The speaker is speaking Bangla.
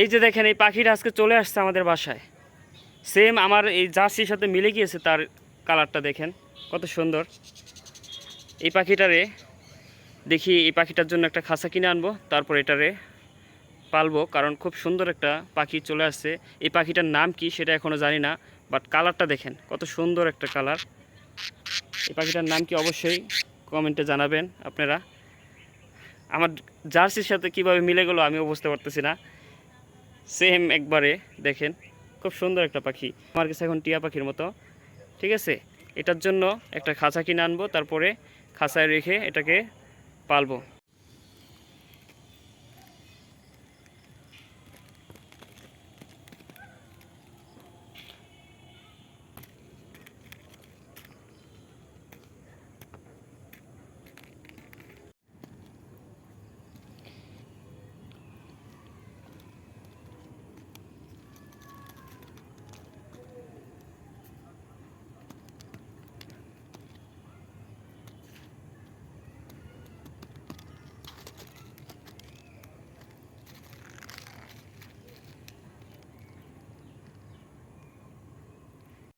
এই যে দেখেন, এই পাখিটা আজকে চলে আসছে আমাদের বাসায়। সেম আমার এই জার্সির সাথে মিলে গিয়েছে তার কালারটা দেখেন, কত সুন্দর। এই পাখিটারে দেখি, এই পাখিটার জন্য একটা খাঁচা কিনে আনব, তারপর এটারে পালবো, কারণ খুব সুন্দর একটা পাখি চলে আসছে। এই পাখিটার নাম কি সেটা এখনও জানি না বাট কালারটা দেখেন, কত সুন্দর একটা কালার। এই পাখিটার নাম কি অবশ্যই কমেন্টে জানাবেন আপনারা। আমার জার্সির সাথে কীভাবে মিলে গেলো আমিও বুঝতে পারতেছি না। সেম একবারে, দেখেন, খুব সুন্দর একটা পাখি। আমার কাছে এখন টিয়া পাখির মতো। ঠিক আছে? এটার জন্য একটা খাঁচা কিনে আনব, তারপরে খাঁচায় রেখে এটাকে পালবো।